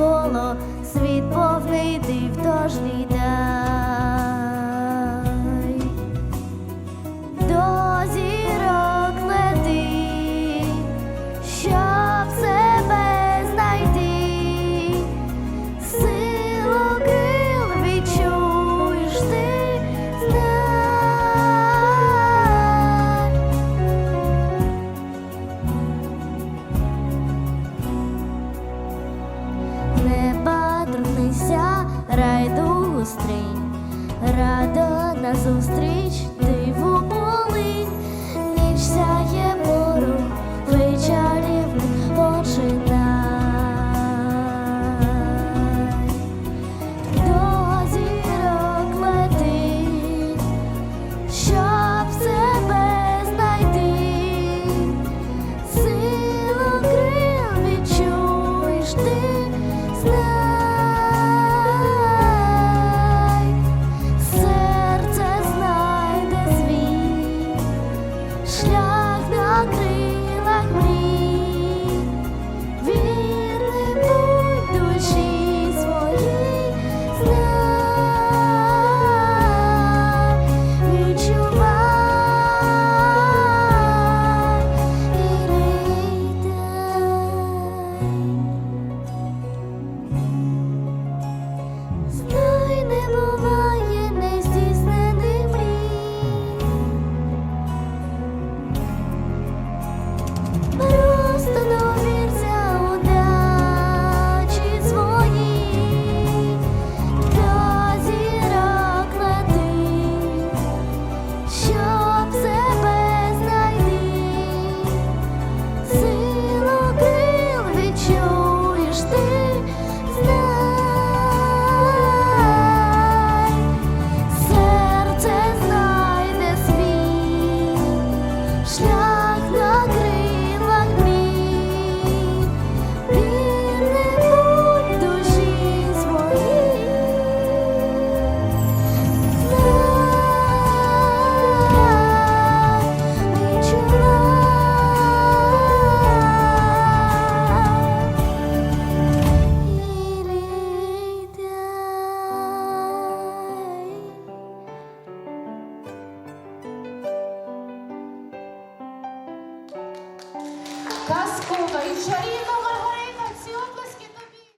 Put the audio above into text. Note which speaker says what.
Speaker 1: навколо, світ повний див, тож ліде. райдустрий, рада назустріч дивому. stay, stay.
Speaker 2: казкова і чарівна